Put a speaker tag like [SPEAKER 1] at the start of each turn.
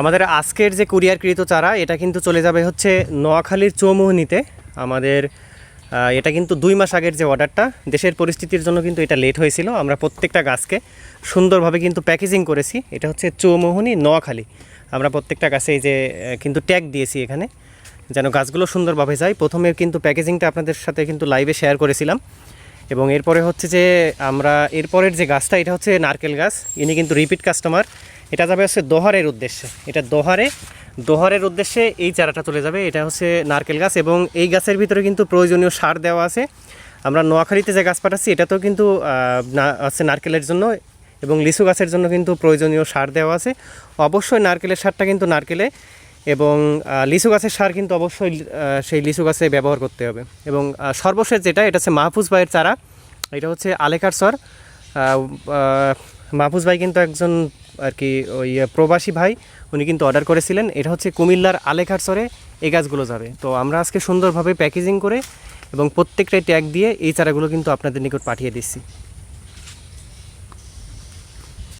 [SPEAKER 1] আমাদের আজকের যে কুরিয়ারকৃত চারা, এটা কিন্তু চলে যাবে হচ্ছে নোয়াখালীর চৌমোহনীতে। আমাদের এটা কিন্তু দুই মাস আগের যে অর্ডারটা, দেশের পরিস্থিতির জন্য কিন্তু এটা লেট হয়েছিল। আমরা প্রত্যেকটা গাছকে সুন্দরভাবে কিন্তু প্যাকেজিং করেছি। এটা হচ্ছে চৌমোহনী নোয়াখালী। আমরা প্রত্যেকটা গাছে এই যে কিন্তু ট্যাগ দিয়েছি এখানে, যেন গাছগুলো সুন্দরভাবে যায়। প্রথমে কিন্তু প্যাকেজিংটা আপনাদের সাথে কিন্তু লাইভে শেয়ার করেছিলাম। এবং এরপরে হচ্ছে যে আমরা এরপরের যে গাছটা, এটা হচ্ছে নারকেল গাছ। ইনি কিন্তু রিপিট কাস্টমার এটা যাবে হচ্ছে দোহারের উদ্দেশ্যে। এটা দোহারে, দোহারের উদ্দেশ্যে এই চারাটা চলে যাবে। এটা হচ্ছে নারকেল গাছ এবং এই গাছের ভিতরে কিন্তু প্রয়োজনীয় সার দেওয়া আছে। আমরা নোয়াখালীতে যে গাছ পাঠাচ্ছি, এটাতেও কিন্তু হচ্ছে নারকেলের জন্য এবং লিচু গাছের জন্য কিন্তু প্রয়োজনীয় সার দেওয়া আছে। অবশ্যই নারকেলের সারটা কিন্তু নারকেলে। এবং লিচু গাছের সার কিন্তু অবশ্যই সেই লিচু গাছে ব্যবহার করতে হবে। এবং সর্বশেষ যেটা, এটা হচ্ছে মাহফুজ ভাইয়ের চারা। এটা হচ্ছে আলেকার সর মাহফুজ ভাই কিন্তু একজন আর কি ওই প্রবাসী ভাই। উনি কিন্তু অর্ডার করেছিলেন। এটা হচ্ছে কুমিল্লার আলেখার সরে এই গাছগুলো যাবে। তো আমরা আজকে সুন্দরভাবে প্যাকেজিং করে এবং প্রত্যেকটাই ট্যাগ দিয়ে এই চারাগুলো কিন্তু আপনাদের নিকট পাঠিয়ে দিচ্ছি।